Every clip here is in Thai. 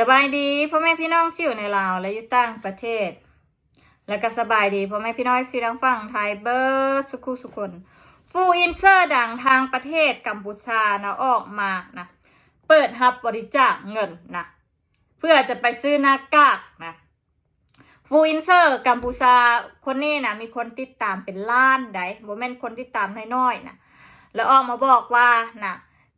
สบายดีพ่อแม่พี่น้องที่อยู่ในลาวและยู่ต่างประเทศ แล้วก็สบายดีพ่อแม่พี่น้องที่ดังฟังไทยเบิร์ดสุขุสุคนฟูอินเซอร์ดังทางประเทศกัมพูชานะออกมานะเปิดฮับบริจาคเงินนะเพื่อจะไปซื้อหน้ากากนะฟูอินเซอร์กัมพูชาคนนี้นะมีคนติดตามเป็นล้านได้โมเมนคนติดตามน้อยๆนะแล้วออกมาบอกว่านะ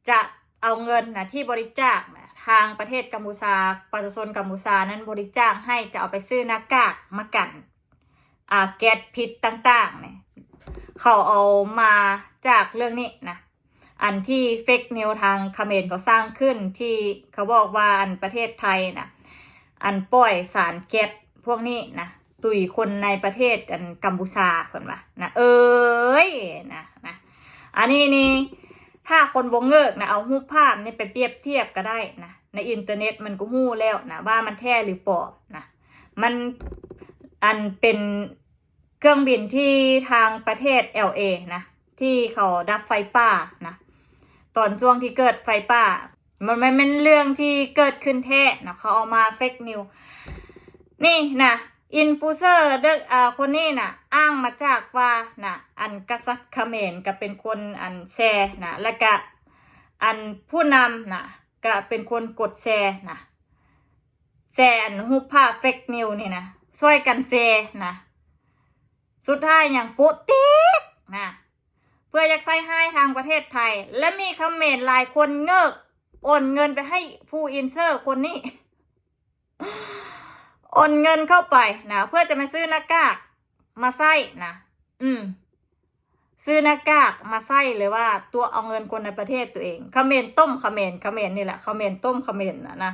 จะเอาเงินนะที่บริจาค ทางประเทศกัมพูชาประชาชนกัมพูชานั้นบริจาคให้จะเอาไปซื้อหน้ากากมากันอ่าแก๊สพิษต่างๆเนี่ยเขาเอามาจากเรื่องนี้นะอันที่เฟกนิวทางเขมรเขาสร้างขึ้นที่เขาบอกว่าอันประเทศไทยนะอันปล่อยสารแก๊สพวกนี้นะตุยคนในประเทศอันกัมพูชาคนว่านะเอ้ยนะนะอันนี้นี่ ถ้าคนบงเงิกนะเอารูภาพนี่ไปเปรียบเทียบก็ได้นะในอินเทอร์เน็ตมันก็หู้แล้วนะว่ามันแท้หรือปลอมนะมันอันเป็นเครื่องบินที่ทางประเทศ LA นะที่เขาดับไฟป่านะตอนช่วงที่เกิดไฟป่า มันไม่เป็นเรื่องที่เกิดขึ้นแท้นะเขาเอามาเฟกนิวนี่นะ อินฟูเซอร์เด็กอ่าคนนี้นะอ้างมาจากว่านะอันกษัตริย์เขมรก็เป็นคนอันแชร์นะแล้วก็อันผู้นำนะก็เป็นคนกดแชร์นะแชร์อันรูปภาพเฟกนิวนี่นะช่วยกันแชร์นะสุดท้ายอย่างปุ๊ติ๊กนะเพื่ออยากใส่ให้ทางประเทศไทย และมีคอมเมนต์หลายคนเงิกโอนเงินไปให้ฟูอินเซอร์คนนี้ โอนเงินเข้าไปนะเพื่อจะมาซื้อหน้ากากมาใส่นะอืม ซื้อหน้ากากมาใส่เลยว่า ตัวเอาเงินคนในประเทศตัวเองคอมเมนต์ต้มคอมเมนต์คอมเมนต์นี่แหละคอมเมนต์ต้มคอมเมนต์นะนะ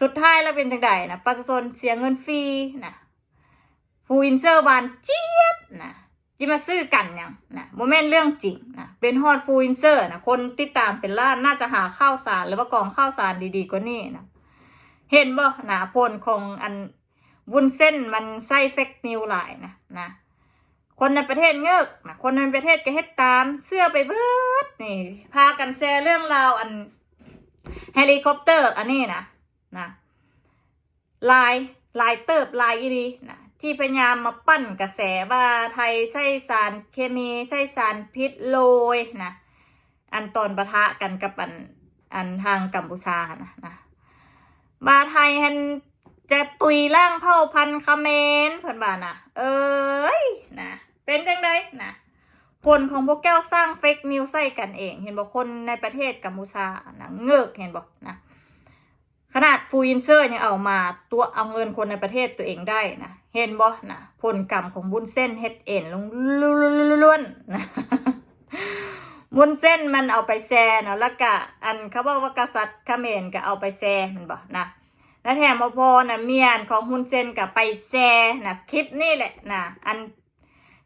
สุดท้ายแล้วเป็นจังใดนะประชาชนเสียเงินฟรีนะฟูอินเซอร์บานเจี๊ยบนะจิมาซื้อกันยังนะโมเมนต์เรื่องจริงนะเป็นฮอตฟูอินเซอร์นะคนติดตามเป็นล้านน่าจะหาข้าวสารหรือว่ากองข้าวสารดีๆกว่านี้นะ เห็นบ่หนาพลของอันวุ้นเส้นมันใส่เฟกนิวหลายนะนะ คนในประเทศเงือกนะคนในประเทศก็เฮ็ดตามเสื้อไปเบิดนี่ พากันแชร์เรื่องราวอันเฮลิคอปเตอร์ อันนี้นะนะลายลายเติบลายอีรีนะที่พยายามมาปั้นกระแสว่าไทยใช้สารเคมีใช้สารพิษโรยนะอันตอนประทะกันกับอันอันทางกัมพูชานะนะ บาไทยฮันจะตุยล่างเผ่าพันธุ์เมรเพื่อนบ้านนะเอ้ยนะเป็นจังไดนะผลของพวกแก้วสร้างเฟกนิวใส่กันเอง เห็นบอกคนในประเทศกัมพูชานะเงือกเห็นบอกนะขนาดฟูอินเซอร์ยังเอามาตัวเอาเงินคนในประเทศตัวเองได้นะเห็นบ่นะผลกรรมของบุญเส้นเฮ็ดเอ็นลงล้วนๆนะ บุญเส้นมันเอาไปแชร์นะแล้วก็อันเขาบอกว่ากษัตริย์เขมรก็เอาไปแชร์มันบ่นะแล้วแถมมาพอนะเมียนของฮุนเซนก็ไปแชร์นะคลิปนี่แหละนะอัน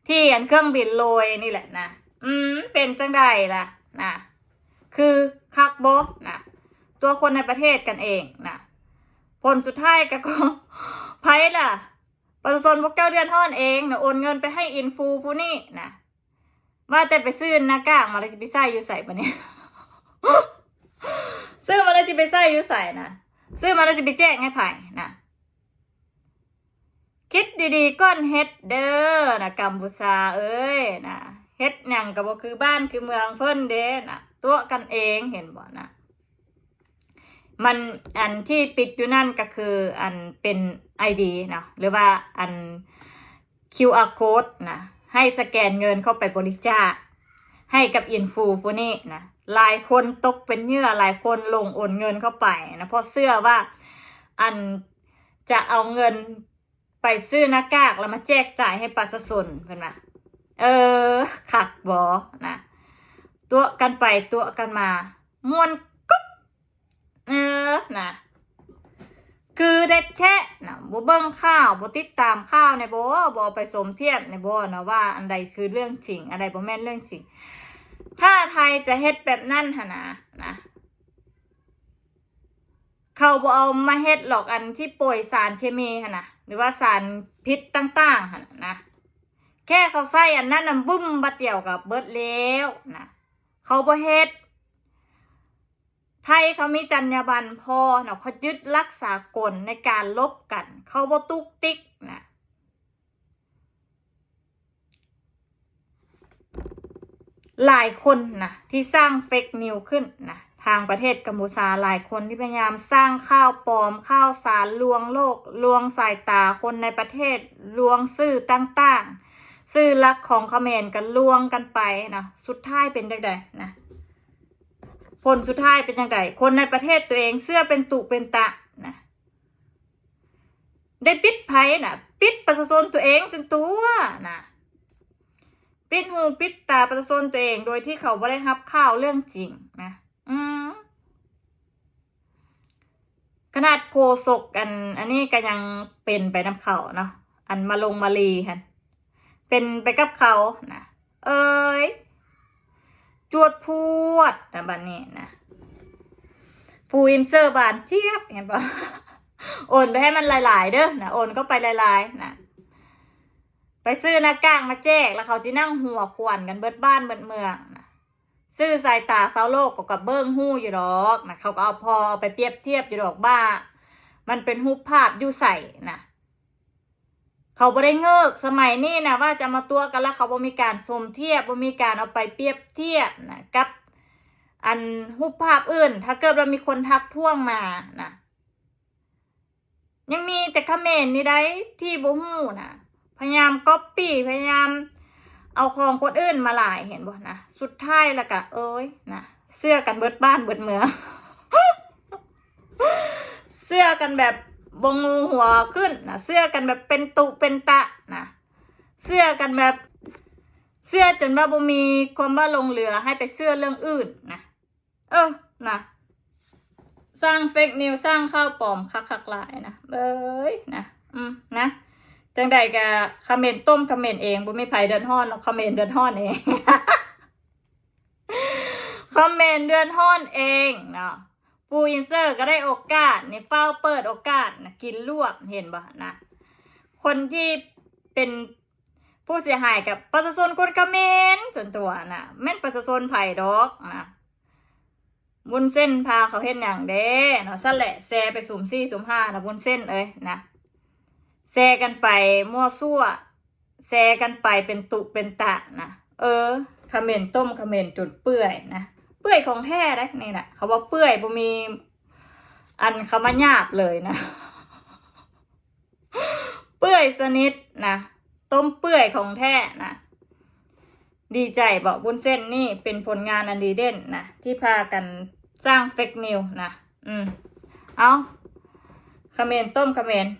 ที่อันเครื่องบินโรยนี่แหละนะอืมเป็นจังไดล่ะนะคือคักโบนะตัวคนในประเทศกันเองนะผลสุดท้ายก็ก็ไพ่ล่ะ ประชาชนพวกเจ้าเดือนท่อนเองนะโอนเงินไปให้อินฟูผู้นี่นะ ว่าแต่ไปซื้อหน้ากากมาแล้วจะไปใส่อยู่ใส่ปะเนี่ยซื้อมาแล้วจะไปใส่อยู่ใส่นะซื้อมาแล้วจะไปแจ้งให้ไผ่นะคิดดีๆก้อนเฮ็ดเด้อนะกัมพูชาเอ้ยนะเฮ็ดหยังกับบ่คือบ้านคือเมืองเพิ่นเด้นะตัวกันเองเห็นบ่นะมันอันที่ปิดอยู่นั่นก็คืออันเป็น ID นะหรือว่าอัน QR code นะ ให้สแกนเงินเข้าไปบริจาคให้กับอินฟูฟูนี่นะหลายคนตกเป็นเหยื่อหลายคนลงโอนเงินเข้าไปนะเพราะเสื้อว่าอันจะเอาเงินไปซื้อหน้ากากแล้วมาแจกจ่ายให้ประชาชนเพื่อนว่าเออขักบอนะตัวกันไปตัวกันมามวนกุ๊บเออนะคือเด็ดแค่ บ่เบิ่งข่าวบ่ติดตามข่าวในบ่บ่ไปสมเทียบในบ่นะว่าอันใดคือเรื่องจริงอันใดบ่แม่นเรื่องจริง ถ้าไทยจะเฮ็ดแบบนั้นหนนะนะ เขาบ่เอามาเฮ็ดหรอกอันที่ป่วยสารเคมีหนะหรือว่าสารพิษต่างๆหั่นนะแค่เขาใส่อันนั้นน่ะบึ้มบัดเดียวกับเบิดแล้วนะเขาบ่เฮ็ด ไทยเขามีจรรยาบรรณพอเนาะเขายึดรักษากลในการลบกัน เขาบ่ตุกติกนะหลายคนนะที่สร้างเฟกนิวขึ้นนะทางประเทศกัมพูชาหลายคนที่พยายามสร้างข้าวปลอมข้าวสารลวงโลกลวงสายตาคนในประเทศลวงสื่อต่างๆสื่อลักของเขมรกันลวงกันไปนะสุดท้ายเป็นจังไดนะ ผลสุดท้ายเป็นยังไงคนในประเทศตัวเองเสื้อเป็นตุเป็นตะนะได้ปิดไพ่นะปิดประชาชนตัวเองจนตัวนะปิดหูปิดตาประชาชนตัวเองโดยที่เขาไม่ได้รับข่าวเรื่องจริงนะ อืมขนาดโคศกกัน อันนี้ก็ยังเป็นไปน้ำเขาเนาะอันมาลงมาลีฮันเป็นไปกับเขานะเอ้ย จวดพวดนะบัดนนี้นะฟูอินเซอร์บานเจี๊ยบเห็นปะโอนไปให้มันหลาย ๆ เด้อนะโอนก็ไปหลาย ๆ นะไปซื้อหน้ากากมาแจกแล้วเขาจะนั่งหัวขวนกันเบิดบ้านเบิดเมืองนะซื้อสายตาเซาโลกก,กับเบิ้งหู้อยู่ดอกนะเขาก็เอาพอเอาไปเปรียบเทียบอยู่ดอกบ้า มันเป็นรูภาพอยู่ใส่นะ เขาบ่ได้เงิกสมัยนี้นะว่าจะมาตัวกันแล้วเขาบ่มีการสมเทียบบ่มีการเอาไปเปรียบเทียบนะกับ อันรูปภาพอื่น ถ้าเกิดว่ามีคนทักท้วงมานะยังมีแต่คอมเมนต์นี่ได้ที่บ่ฮู้นะพยายามก๊อปปี้พยายาม เอาของคนอื่นมาหลายเห็นบ่นะสุดท้ายแล้วก็เอ้ยนะเสื้อกันเบิดบ้านเบิดเมืองเสื้อกันแบบ บงงูหัวขึ้นนะเสื้อกันแบบเป็นตุเป็นตะนะเสื้อกันแบบเสื้อจนว่าบ่มีความว่าลงเรือให้ไปเสื้อเรื่องอื่นนะเออนะสร้างเฟกนิวสร้างข้าวปลอมคักคักลายนะเอ้ยนะอืมนะจังใดกะคอมเมนต์ต้มคอมเมนต์เองบ่มีไผเดินห้อนหรอกคอมเมนต์เดินห้อนเองคอมเมนต์เดือนห้อนเองเนาะ ฟูอินเซอร์ก็ได้โอกาสในเฝ้าเปิดโอกาสนะกินลวกเห็นบ่นะ คนที่เป็นผู้เสียหายกับประชาชนคนเขมรส่วนตัวนะแม่นประชาชนไผ่ดอกนะบุญเส้นพาเขาเห็นอย่างเด้เนาะสั่นแหละแซไปสุ่มสี่สุ่มห้านะบุญเส้นเอ้ยนะแซกันไปมั่วซั่วแซกันไปเป็นตุเป็นตะนะเออเขมรต้มเขมรจนเปื่อยนะ เปื่อยของแท้ได้นี่แหละเขาว่าเปื่อยบ่มี อันเขามาหยาบเลยนะ เปื่อยสนิทนะต้มเปื่อยของแท้นะดีใจบอกบุญเส้นนี่เป็นผลงานอันดีเด่นนะที่พากันสร้างเฟกนิวนะ อืม เอาคอมเมนต์ต้มคอมเมนต์